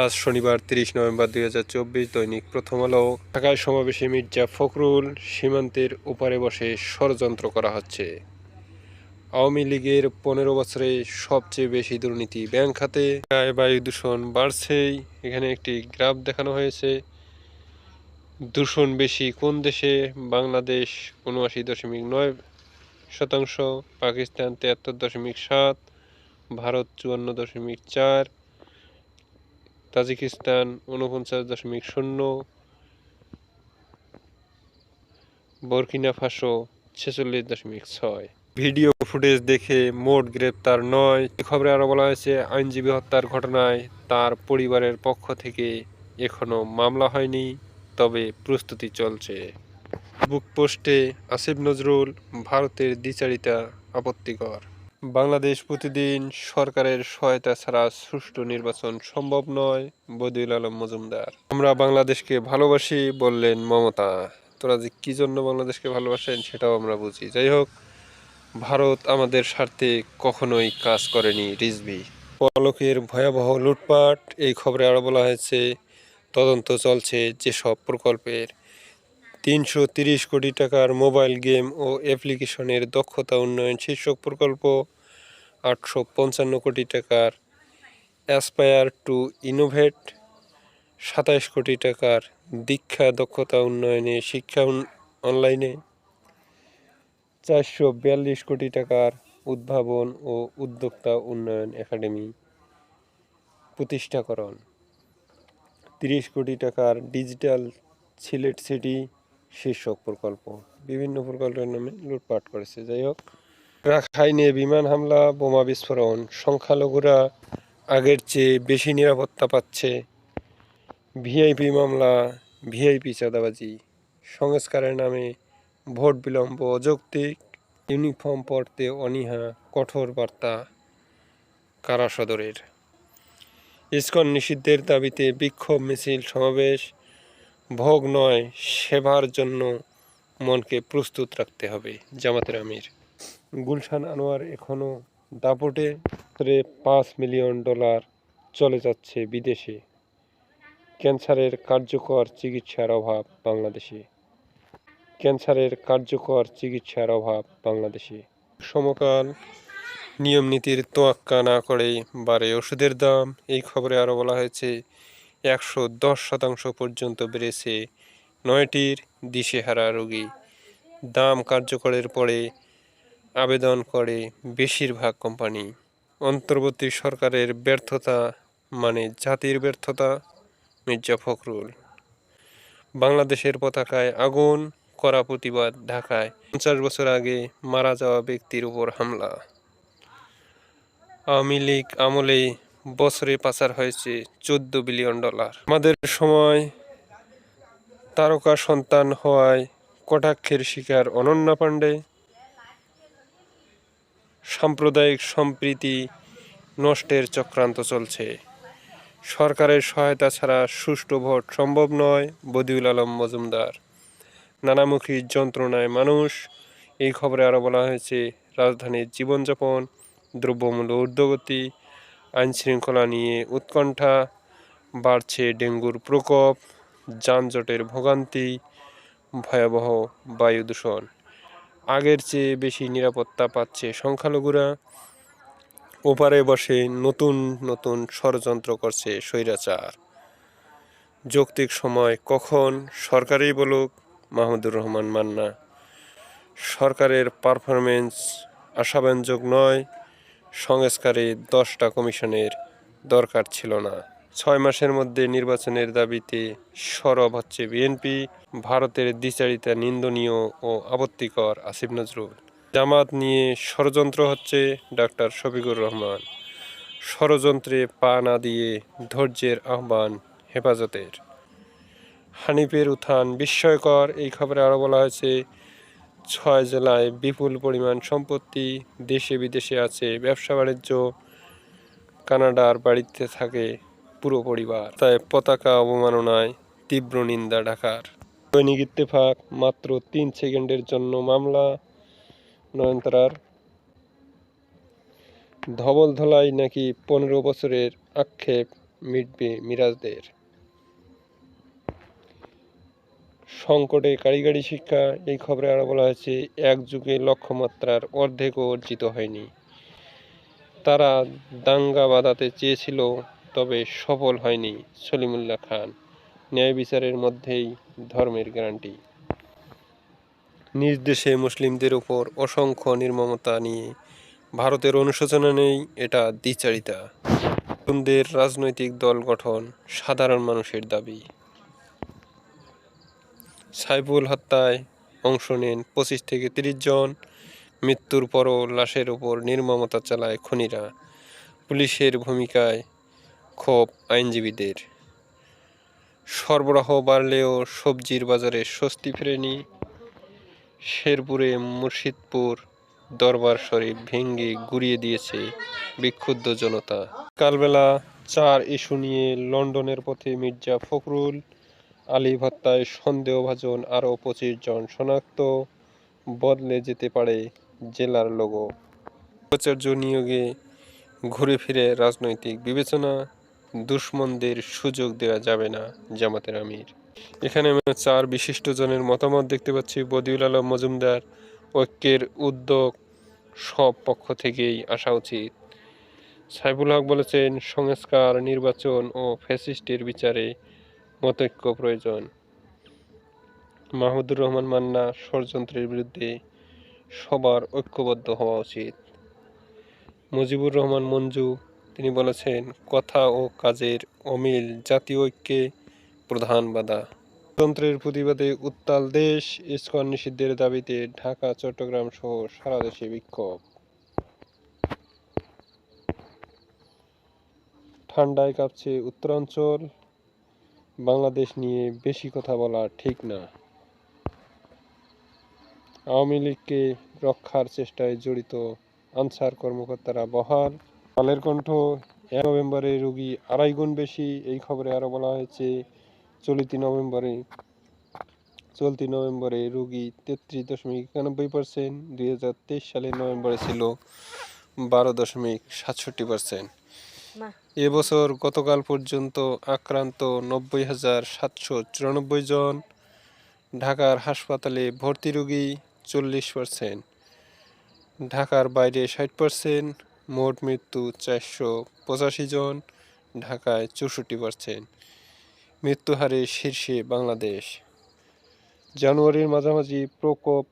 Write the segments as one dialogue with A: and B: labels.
A: আজ শনিবার তিরিশ নভেম্বর দুই হাজার চব্বিশ দৈনিক প্রথম আলো। ঢাকায় সমাবেশে মির্জা ফখরুল সীমান্তের ওপারে বসে ষড়যন্ত্র করা হচ্ছে। আওয়ামী লীগের পনেরো বছরে সবচেয়ে বেশি দুর্নীতি ব্যাংক খাতে। বায়ু দূষণ বাড়ছেই। এখানে একটি গ্রাফ দেখানো হয়েছে। দূষণ বেশি কোন দেশে? বাংলাদেশ উনআশি দশমিক নয় শতাংশ, পাকিস্তান তিয়াত্তর দশমিক সাত, ভারত চুয়ান্ন দশমিক চার তাজিকিস্তান উনপঞ্চাশ দশমিক শূন্য, বর্কিনা ফাসো ছেচল্লিশ দশমিক ছয়। ভিডিও ফুটেজ দেখে মোট গ্রেপ্তার নয়। খবরে আরও বলা হয়েছে, আইনজীবী হত্যার ঘটনায় তার পরিবারের পক্ষ থেকে এখনও মামলা হয়নি, তবে প্রস্তুতি চলছে। বুক পোস্টে আসিফ নজরুল, ভারতের দ্বিচারিতা আপত্তিকর। বাংলাদেশ প্রতিদিন সরকারের সহায়তা ছাড়া সুষ্ঠু নির্বাচন সম্ভব নয়, বদিউল আলম মজুমদার। আমরা বাংলাদেশকে ভালোবাসি বললেন মমতা। তোরা যে কী জন্য বাংলাদেশকে ভালোবাসেন সেটাও আমরা বুঝি। যাই হোক, ভারত আমাদের স্বার্থে কখনোই কাজ করেনি রিজভি। পলকের ভয়াবহ লুটপাট, এই খবরে আরও বলা হয়েছে, তদন্ত চলছে যেসব প্রকল্পের। তিনশো তিরিশ কোটি টাকার মোবাইল গেম ও অ্যাপ্লিকেশনের দক্ষতা উন্নয়ন শীর্ষক প্রকল্প, আটশো পঞ্চান্ন কোটি টাকার অ্যাসপায়ার টু ইনোভেট সাতাশ কোটি টাকার দীক্ষা দক্ষতা উন্নয়নে শিক্ষা অনলাইনে চারশো বিয়াল্লিশ কোটি টাকার উদ্ভাবন ও উদ্যোক্তা উন্নয়ন একাডেমি প্রতিষ্ঠাকরণ, তিরিশ কোটি টাকার ডিজিটাল সিলেট সিটি শীর্ষক প্রকল্প। বিভিন্ন প্রকল্পের নামে লুটপাট করেছে। যাই হোক, রাখাইনে বিমান হামলা, বোমা বিস্ফোরণ, সংখ্যালঘুরা আগের চেয়ে বেশি নিরাপত্তা পাচ্ছে। ভিআইপি মামলা, ভিআইপি চাঁদাবাজি। সংস্কারের নামে ভোট বিলম্ব অযৌক্তিক। ইউনিফর্ম পরতে অনীহা, কঠোর বার্তা কারা সদরের ইস্কন নিষিদ্ধের দাবিতে বিক্ষোভ মিছিল সমাবেশ। ভোগ নয়, সেবার জন্য মনকে প্রস্তুত রাখতে হবে, জামাতের আমির। গুলশান আনোয়ার এখনও দাপটে পাঁচ মিলিয়ন ডলার চলে যাচ্ছে বিদেশে। ক্যান্সারের কার্যকর চিকিৎসার অভাব বাংলাদেশে। ক্যান্সারের কার্যকর চিকিৎসার অভাব বাংলাদেশে। সমকাল নিয়ম নীতির তোয়াক্কা না করেই বাড়ে ওষুধের দাম, এই খবরে আরও বলা হয়েছে একশো দশ শতাংশ পর্যন্ত বেড়েছে। নয়টির দিশেহারা রোগী দাম কার্যকরের পরে আবেদন করে বেশিরভাগ কোম্পানি। অন্তর্বর্তী সরকারের ব্যর্থতা মানে জাতির ব্যর্থতা, মির্জা ফখরুল। বাংলাদেশের পতাকায় আগুন করা প্রতিবাদ, ঢাকায় পঞ্চাশ বছর আগে মারা যাওয়া ব্যক্তির উপর হামলা। আওয়ামী লীগ আমলে বছরে পাচার হয়েছে চোদ্দ বিলিয়ন ডলার। আমাদের সময় তারকা সন্তান হওয়ায় কটাক্ষের শিকার অনন্যা পাণ্ডে। সাম্প্রদায়িক সম্প্রীতি নষ্টের চক্রান্ত চলছে। সরকারের সহায়তা ছাড়া সুষ্ঠু ভোট সম্ভব নয়, বদিউল আলম মজুমদার। নানামুখী যন্ত্রণায় মানুষ, এই খবরে আরও বলা হয়েছে, রাজধানীর জীবনযাপন, দ্রব্যমূল্য ঊর্ধ্বগতি আইনশৃঙ্খলা নিয়ে উৎকণ্ঠা বাড়ছে ডেঙ্গুর প্রকোপ, যানজটের ভোগান্তি, ভয়াবহ বায়ু দূষণ। আগের চেয়ে বেশি নিরাপত্তা পাচ্ছে সংখ্যালঘুরা। ওপারে বসে নতুন নতুন ষড়যন্ত্র করছে স্বৈরাচার। যৌক্তিক সময় কখন সরকারই বলুক, মাহমুদুর রহমান মান্না। সরকারের পারফরমেন্স আশাব্যঞ্জক নয় সংস্কারে দশটা কমিশনের দরকার ছিল না। ছয় মাসের মধ্যে নির্বাচনের দাবিতে সরব হচ্ছে বিএনপি, ভারতের দ্বিচারিতা নিন্দনীয় ও আপত্তিকর আসিফ নজরুল। জামাত নিয়ে ষড়যন্ত্র হচ্ছে ডাক্তার শফিকুর রহমান। ষড়যন্ত্রে পা না দিয়ে ধৈর্যের আহ্বান হেফাজতের। হানিফের উত্থান বিস্ময়কর, এই খবরে আরও বলা হয়েছে ছয় জেলায় বিপুল পরিমাণ সম্পত্তি দেশে বিদেশে আছে। ব্যবসা বাণিজ্য কানাডার বাড়িতে থাকে পুরো পরিবার। তাই পতাকা অবমাননায় তীব্র নিন্দা ঢাকার। দৈনিক ইত্তেফাক, মাত্র তিন সেকেন্ডের জন্য মামলা, নয়নতারার ধবল ধলাই নাকি পনেরো বছরের আক্ষেপ মিটবে মিরাজদের। সংকটে কারিগরি শিক্ষা, এই খবরে আরও বলা হয়েছে, এক যুগে লক্ষ্যমাত্রার অর্ধেকও অর্জিত হয়নি। তারা দাঙ্গা বাঁধাতে চেয়েছিল, তবে সফল হয়নি সলিমুল্লাহ খান। ন্যায় বিচারের মধ্যেই ধর্মের গ্যারান্টি। নিজ দেশে মুসলিমদের উপর অসংখ্য নির্মমতা নিয়ে ভারতের অনুশোচনা নেই, এটা দ্বিচারিতা। রাজনৈতিক দল গঠন সাধারণ মানুষের দাবি। সাইফুল হত্যায় অংশ নেন পঁচিশ থেকে তিরিশ জন। মৃত্যুর পরও লাশের ওপর নির্মমতা চালায় খুনিরা। পুলিশের ভূমিকায় ক্ষোভ আইনজীবীদের। সরবরাহ বাড়লেও সবজির বাজারে স্বস্তি ফেরেনি। শেরপুরে মুর্শিদপুর দরবার শরীফ ভেঙ্গে গুড়িয়ে দিয়েছে বিক্ষুব্ধ জনতা। কালবেলা চার ইস্যু নিয়ে লন্ডনের পথে মির্জা ফখরুল আলী হত্যায় সন্দেহভাজন আরও পঁচিশ জন শনাক্ত, বদলে যেতে পারে জেলার লোগো উপাচার্য নিয়োগে ঘুরে ফিরে রাজনৈতিক বিবেচনা, দুশ্মনদের সুযোগ দেওয়া যাবে না জামাতের আমির। এখানে আমরা চার বিশিষ্ট জনের মতামত দেখতে পাচ্ছি। বদিউল আলম মজুমদার, ঐক্যের উদ্যোগ সব পক্ষ থেকেই আসা উচিত। সাইফুল হক বলেছেন, সংস্কার, নির্বাচন ও ফ্যাসিস্টের বিচারে মতৈক্য প্রয়োজন। মাহমুদুর রহমান মান্না ষড়যন্ত্রের বিরুদ্ধে সবার ঐক্যবদ্ধ হওয়া উচিত। মুজিবুর রহমান মঞ্জু, তিনি বলেছেন, কথা ও কাজের অমিল জাতীয় ঐক্যে প্রধান বাধা। তন্ত্রের প্রতিবাদে উত্তাল দেশ, ইস্কন নিষিদ্ধের দাবিতে ঢাকা, চট্টগ্রাম সহ সারা দেশে বিক্ষোভ। ঠান্ডায় কাঁপছে উত্তরাঞ্চল। বাংলাদেশ নিয়ে বেশি কথা বলা ঠিক না। আওয়ামী লীগকে রক্ষার চেষ্টায় জড়িত আনসার কর্মকর্তারা বহাল। কালের কণ্ঠ, এক নভেম্বরে রোগী আড়াই গুণ বেশি, এই খবরে আরও বলা হয়েছে, চলতি নভেম্বরে চলতি নভেম্বরে রোগী তেত্রিশ দশমিক একানব্বই পার্সেন্ট দুই হাজার তেইশ সালের নভেম্বরে ছিল বারো দশমিক সাতষট্টি পার্সেন্ট এবছর গতকাল পর্যন্ত আক্রান্ত নব্বই হাজার সাতশো চুরানব্বই জন। ঢাকার হাসপাতালে ভর্তি রোগী চল্লিশ পার্সেন্ট ঢাকার বাইরে ষাট পার্সেন্ট মোট মৃত্যু চারশো পঁচাশি জন, ঢাকায় চৌষট্টি পার্সেন্ট মৃত্যুহারে শীর্ষে বাংলাদেশ। জানুয়ারির মাঝামাঝি প্রকোপ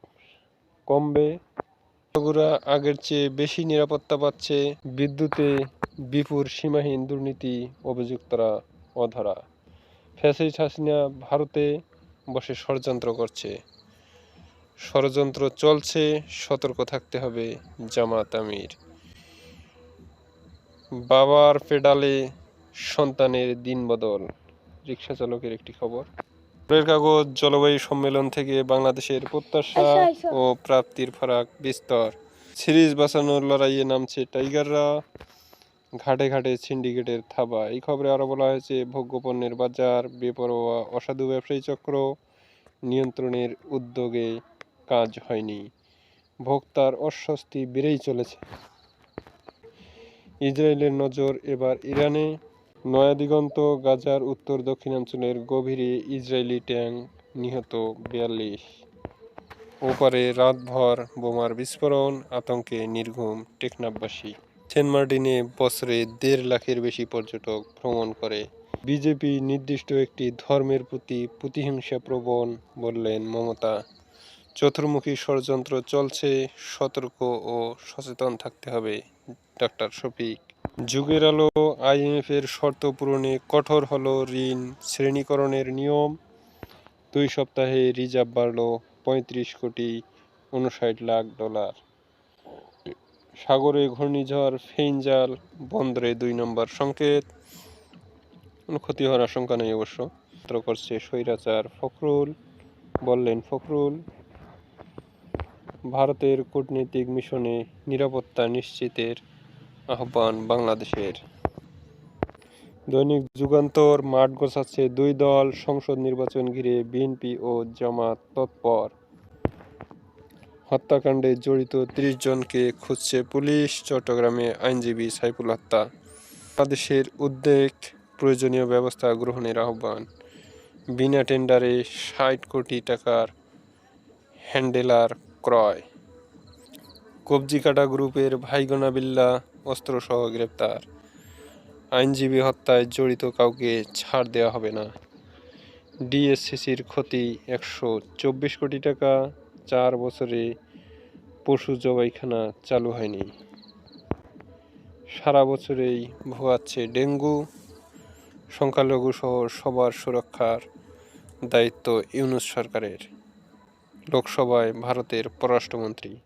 A: কমবে। কৃষকরা আগের চেয়ে বেশি নিরাপত্তা পাচ্ছে বিদ্যুতে বিপুর সীমাহীন দুর্নীতি অভিযুক্তরা অধরা। ফ্যাসিস্ট হাসিনা ভারতে বসে ষড়যন্ত্র করছে। ষড়যন্ত্র চলছে সতর্ক থাকতে হবে জামাত আমির। বাবার পেডালে সন্তানের দিন বদল রিক্সা চালকের একটি খবর। পরের কাগজ জলবায়ু সম্মেলন থেকে বাংলাদেশের প্রত্যাশা
B: আচ্ছা, আচ্ছা।
A: ও প্রাপ্তির ফারাক বিস্তর। সিরিজ বাঁচানোর লড়াইয়ে নামছে টাইগাররা। ঘাটে ঘাটে সিন্ডিকেটের থাবা। এই খবরে আরও বলা হয়েছে ভোগ্যপণ্যের বাজার, বেপরোয়া, অসাধু ব্যবসায়ী চক্র নিয়ন্ত্রণের উদ্যোগে কাজ হয়নি। ভোক্তার অস্বস্তি বেড়েই চলেছে। ইসরায়েলের নজর এবার ইরানে। নয়াদিগন্ত গাজার উত্তর দক্ষিণাঞ্চলের গভীরে ইসরায়েলি ট্যাঙ্ক নিহত বিয়াল্লিশ। ওপারে রাতভর বোমার বিস্ফোরণ, আতঙ্কে নির্ঘুম টেকনাফবাসী। সেন্ট মার্টিনে বছরে দেড় লাখের বেশি পর্যটক ভ্রমণ করে। বিজেপি নির্দিষ্ট একটি ধর্মের প্রতি প্রতিহিংসা প্রবণ বললেন মমতা। চতুর্মুখী ষড়যন্ত্র চলছে, সতর্ক ও সচেতন থাকতে হবে ডক্টর শফিক। যুগের আলো আইএমএফ এর শর্ত পূরণে কঠোর হলো ঋণ শ্রেণীকরণের নিয়ম। দুই সপ্তাহে রিজার্ভ বাড়লো পঁয়ত্রিশ কোটি উনষাট লাখ ডলার। সাগরে ঘূর্ণিঝড়, ফেইনজাল, বন্দরে দুই নম্বর সংকেত। কোনো ক্ষতি হওয়ার আশঙ্কা নেই অবশ্য। করছে স্বৈরাচার ফখরুল, বললেন ফখরুল, ভারতের কূটনৈতিক মিশনে নিরাপত্তা নিশ্চিতের আহ্বান বাংলাদেশের। দৈনিক যুগান্তর মাঠ গোছাচ্ছে দুই দল, সংসদ নির্বাচন ঘিরে বিএনপি ও জামাত তৎপর। হত্যাকাণ্ডে জড়িত ত্রিশ জনকে খুঁজছে পুলিশ, চট্টগ্রামে আইনজীবী সাইফুল হত্যা। বাংলাদেশের উদ্বেগ, প্রয়োজনীয় ব্যবস্থা গ্রহণের আহ্বান। বিনা টেন্ডারে ষাট কোটি টাকার হ্যান্ডেলার ক্রয়। কবজি কাটা গ্রুপের ভাইগোনা বিল্লা অস্ত্রসহ গ্রেপ্তার। আইনজীবী হত্যায় জড়িত কাউকে ছাড় দেওয়া হবে না। ডিএসসিসির ক্ষতি একশো চব্বিশ কোটি টাকা। চার বছরে পশু জবাইখানা চালু হয়নি। সারা বছরেই ভোগাচ্ছে ডেঙ্গু। সংখ্যালঘু সহ সবার সুরক্ষার দায়িত্ব ইউনুস সরকারের। লোকসভায় ভারতের পররাষ্ট্রমন্ত্রী